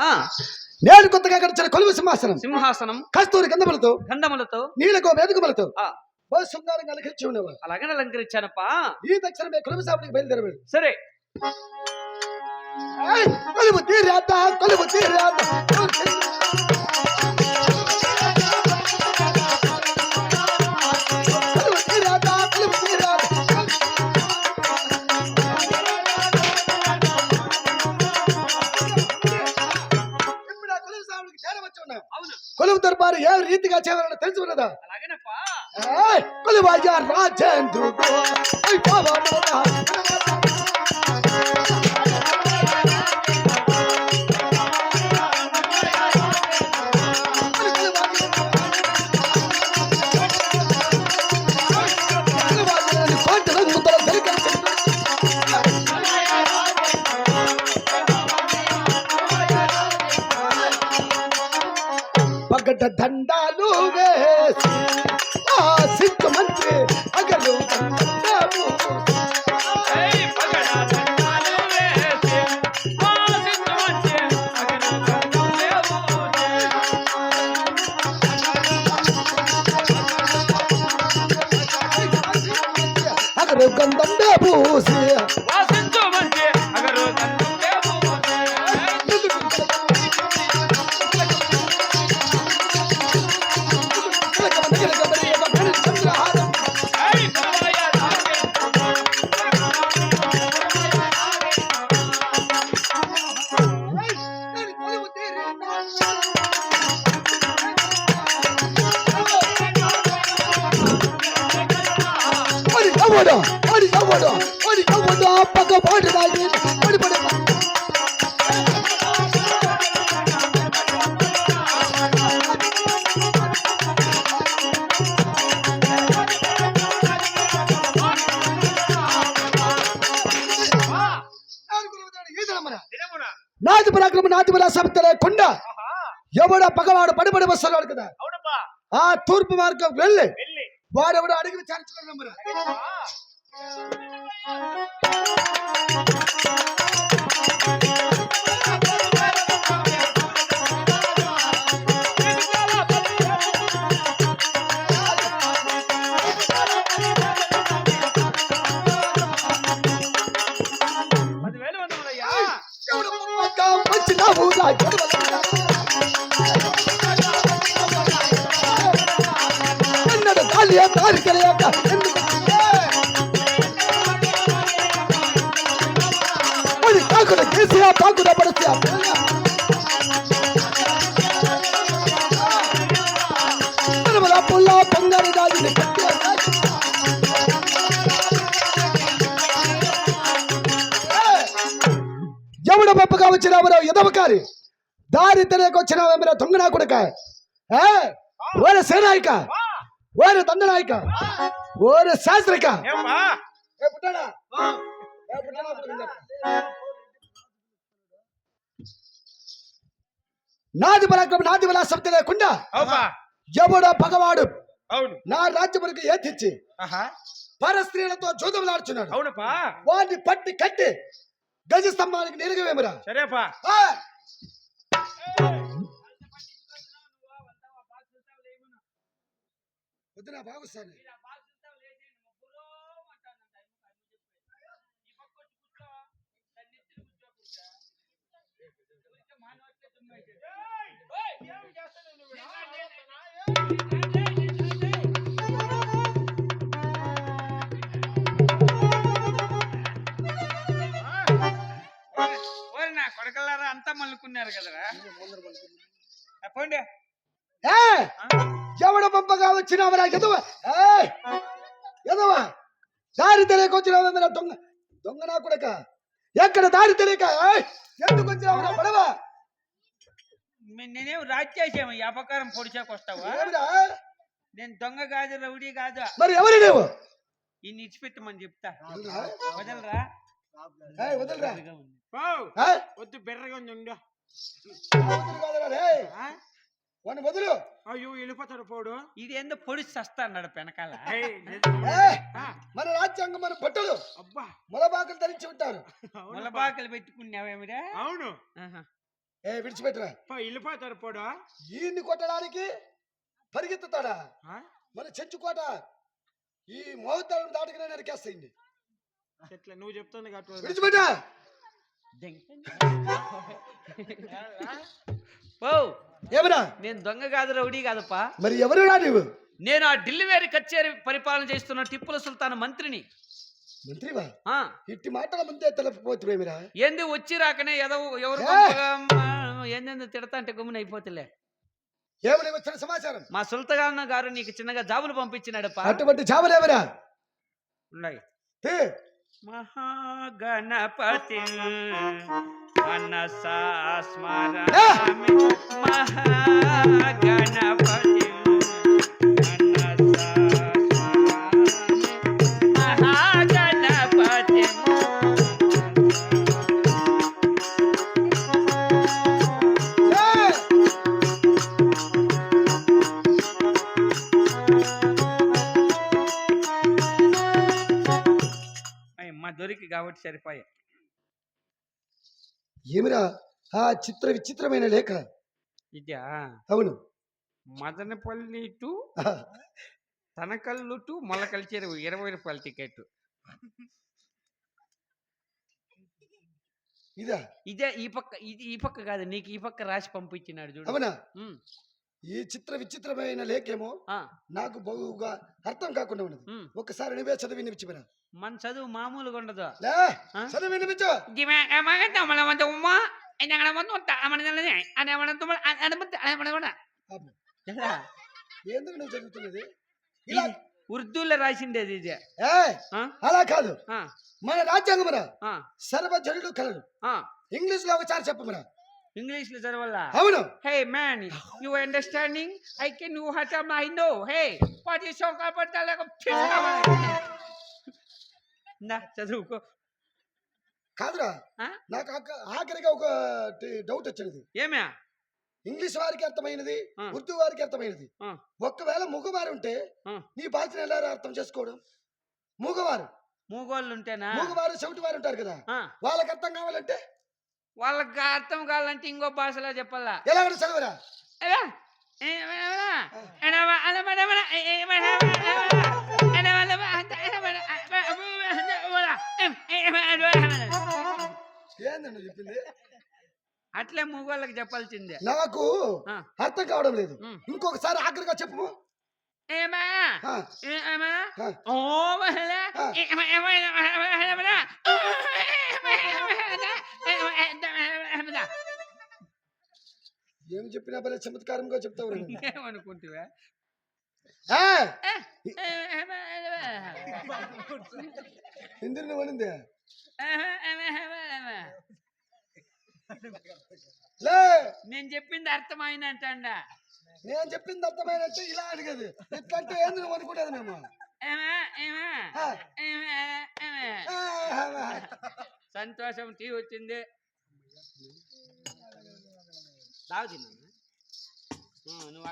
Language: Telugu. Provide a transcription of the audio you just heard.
ఆ. నేను కొత్తగా గడిచిన కొలువు సింహాసనం. సింహాసనం. కస్తూరి గంధములతో గంధములతో. నీళ్ళకో వేదికములతో శృంగారంగా అలంకరించి ఉండేవారు. అలాగనే అలంకరించానప్పా. ఈ తక్షణమే కొలువు సాపుడికి బయలుదేరవేడు సరే. కొలువు తీరాత కొలువు తీరాత. కొలువు దర్బారు ఏ రీతిగా చేయాలని తెలిసి ఉన్నదా కొలువయ్య రాజేంద్రుడు. వేసి ఆ సిద్ధ మంత్రి అగలు గంధం లేవు మరి ఎవడు మరి ఎవడు మరి ఎవడు పక్క పాడు రాయి పడి పడి దినమున నాది పరాక్రమ నాది పరా సముద్ర కొండ ఆహా ఎవడ పగవాడు పడిపడి వస్తున్నాడు కదా అవునప్పా ఆ తూర్పు మార్గం వెళ్ళి వెళ్ళి వాడెవడు అడిగి విచారించుకున్నామరా పదివేలు మరి కాకుల కేసి ఆ కాకుల పడితే ఆ పిల్ల. తిరుమల పుల్ల బంగారు రాజుని కట్టి ఆ రాజు. ఎవడు పప్పుగా వచ్చినావరో ఎదవకారి దారి తెలియక వచ్చినావేమరా దొంగనా కొడుక ఏ? ఓరే సేనాయిక ఓరే దండనాయిక ఓరే శాస్త్రిక ఏమ్మా ఏ పుట్టాడా? ఏ పుట్టాడా నాది పరాక్రమ నాది విలాసం లేకుండా ఎవడో పగవాడు అవును. నా రాజ్యములకు ఏతిచ్చి పర స్త్రీలతో జూదములాడుచున్నాడు అవునప్పా. వాడిని పట్టి కట్టి గజ స్తంభానికి నిలగవేమరా. సరేపా. ఆ! వద్దురా బాగుస్తాను కొడకల్లారా అంతా మల్లుకున్నారు కదరా ఆ, పోండి ఏ ఎవడ పంపగా వచ్చినావరా ఎదవ ఏయ్! ఎదవ దారి తెలియక వచ్చినావేమరా దొంగ దొంగ నా కొడక ఎక్కడ దారి తెలియక ఏయ్! ఎందుకు వచ్చినావరా పడవ మే- నేనేం రాజ్యాసేమ ఈ అపకారం పొడిచాక వస్తావా ఏమిరా? నేను దొంగ కాదు రౌడీ కాదు. మరి ఎవరు నువ్వు ఈ నిడిచిపెట్టమని చెప్తా. వదలరా? వద్దు బెర్రగా ఉండు. వదులు? వాడిని అయ్యో వెళ్ళిపోతాడు పోడు. ఇది ఏందో పొడిచి చస్తా అన్నాడు వెనకాల. మన రాజ్యాంగం మన బట్టలు అబ్బా. మొలబాకలు ధరించి ఉంటారు. ములబాకలు పెట్టుకున్నావేమిరా? అవును. ఏ విడిచిపెట్టరా? పో వెళ్ళిపోతాడు పోడు. ఈయన్ని కొట్టడానికి పరిగెత్తుతాడా? ఆ? మన చర్చి కోట. ఈ మోహతాళం దాటుకునే నరికేస్తాయింది ఎట్లా నువ్వు చెప్తుంది కాబట్టి విడిచిపెట్ట? నేను దొంగ కాదు రౌడీ కాదప్పా మరి ఎవరురా నీవు? నేను ఆ ఢిల్లీవేరి కచేరి పరిపాలన చేస్తున్న టిప్పుల సుల్తాన్ మంత్రిని. మంత్రివా? ఆ. ఇట్టి మాటల ముందే తలపోతుమేమిరా ఏంది వచ్చి రాకనే ఏదో ఎవరు ఏందేందో తిడతా అంటే గమ్మున అయిపోతులే. ఏమని వచ్చిన సమాచారం. మా సుల్తాన్ గారు నీకు చిన్నగా జాబులు పంపించినాడప్పా. అటువంటి చావలేవరా ఉన్నాయి. తే, మహాగణపతి మనసా స్మరామి మహాగణపతి. దొరికి కాబట్టి సరిపోయా. ఏమిరా? ఆ చిత్ర విచిత్రమైన లేఖ. ఇదా? అవును. Madanapalle to Tanakallu to Molakalacheruvu ఇరవై రూపాయల టికెట్. ఇదా? ఇదే ఈ పక్క ఇది ఈ పక్క కాదు నీకు ఈ పక్క రాసి పంపించినాడు చూడు. అవునా? ఈ చిత్ర విచిత్రమైన లేఖేమో నాకు బహుగా అర్థం కాకుండా ఉన్నది. ఉమ్. ఒక్కసారి నువ్వే చదివి వినిపించమరా మన చదువు మామూలుగా ఉండదు? చదివి వినిపించు. ఎందుకు నువ్వు చదువుతున్నది? ఇలా ఉర్దూలో రాసిండేది ఇది? అలా కాదు. మన రాజ్యాంగమరా ఆ, సర్వజనుడు కలరు ఆ. ఇంగ్లీష్లో ఒకసారి చెప్పమరా ఇంగ్లీష్లో చదవాలా అవును Hey man, you understanding? I can know how to I know. Hey, what is your about like a fish? నా చదువుకో కాదురా? నాకు ఆఖరిగా ఒక డౌట్ వచ్చినది ఏమే ఇంగ్లీష్ వారికి అర్థమైనది. ఉర్దూ వారికి అర్థమైనది. ఒక్కవేళ మగవారు ఉంటే. నీ భాషను ఎలా అర్థం చేసుకోవడం మూగవారు మూగోళ్ళు ఉంటేనా మూగవారు చెవిటి వారు ఉంటారు కదా వాళ్ళకి అర్థం కావాలంటే వాళ్ళకి అర్థం కావాలంటే ఇంకో భాషలో చెప్పాలా ఎలా చదవరా ఎలా? చెప్పింది అట్లే మూగోళ్ళకి చెప్పాల్సిందే నాకు. అర్థం కావడం లేదు. ఇంకొకసారి ఆఖరిగా చెప్పు ఏమా ఏమా. ఓ మహిళ ఆ. ఏమా ఏమా ఏమా ఏమా ఏం చెప్పినా భలే చమత్కారంగా చెప్తావు. ఏమనుకుంటువా ఎందుకు నువ్వు అనింది నేను చెప్పింది అర్థమైందంట నేను చెప్పింది అర్థమైనట్టు ఇలా అడిగేది ఇట్లంటే ఏంది నువ్వు అనుకునేది మేము సంతోషం టీ వచ్చింది దావు తిన్నా నువ్వు